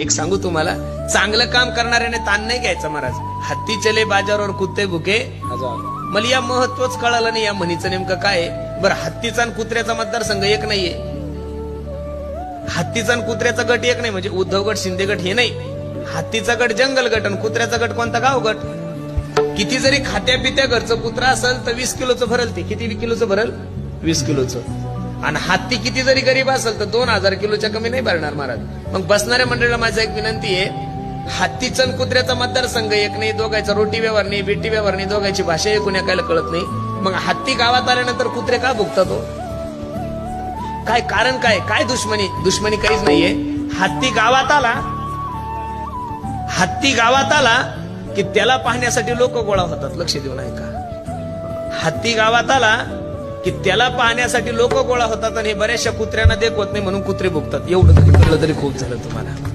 एक सांगू तुम्हाला चांगलं काम करणाऱ्याने ताण नाही घ्यायचा महाराज. हत्ती चले बाजारावर कुत्ते भुके. मला या महत्वच कळालं नाही या म्हणीचं नेमकं काय. बरं हत्तीचा आणि कुत्र्याचा मतदारसंघ एक नाहीये. हत्तीचा आणि कुत्र्याचा गट एक नाही म्हणजे उद्धव गट शिंदे गट हे नाही. हत्तीचा गट जंगल गट आणि कुत्र्याचा गट कोणता? गाव गट. किती जरी खात्या पित्या घरचं कुत्रा असेल तर वीस किलोचं भरल ते. किती किलोचं भरल? वीस किलोचं. आणि हत्ती किती जरी गरीब असेल तर दोन हजार किलोच्या कमी नाही भरणार महाराज. मग बसणाऱ्या मंडळीला माझा एक विनंती आहे हत्तीचा आणि कुत्र्याचा मतदारसंघ एक नाही दोघांचा रोटी व्यवहार नाही बेटी व्यवहार नाही दोघांची भाषा एकूण एकायला कळत नाही. मग हत्ती गावात आल्यानंतर कुत्रे का भुगतात हो? काय कारण काय? काय दुश्मनी? दुश्मनी काहीच नाहीये. हत्ती गावात आला हत्ती गावात आला की त्याला पाहण्यासाठी लोक गोळा होतात लक्ष देऊन ऐका हत्ती गावात आला की त्याला पाहण्यासाठी लोक गोळा होतात आणि हे बऱ्याचशा कुत्र्यांना देखवत नाही म्हणून कुत्रे भुगतात. एवढं तरी कळलं तरी खूप झालं तुम्हाला.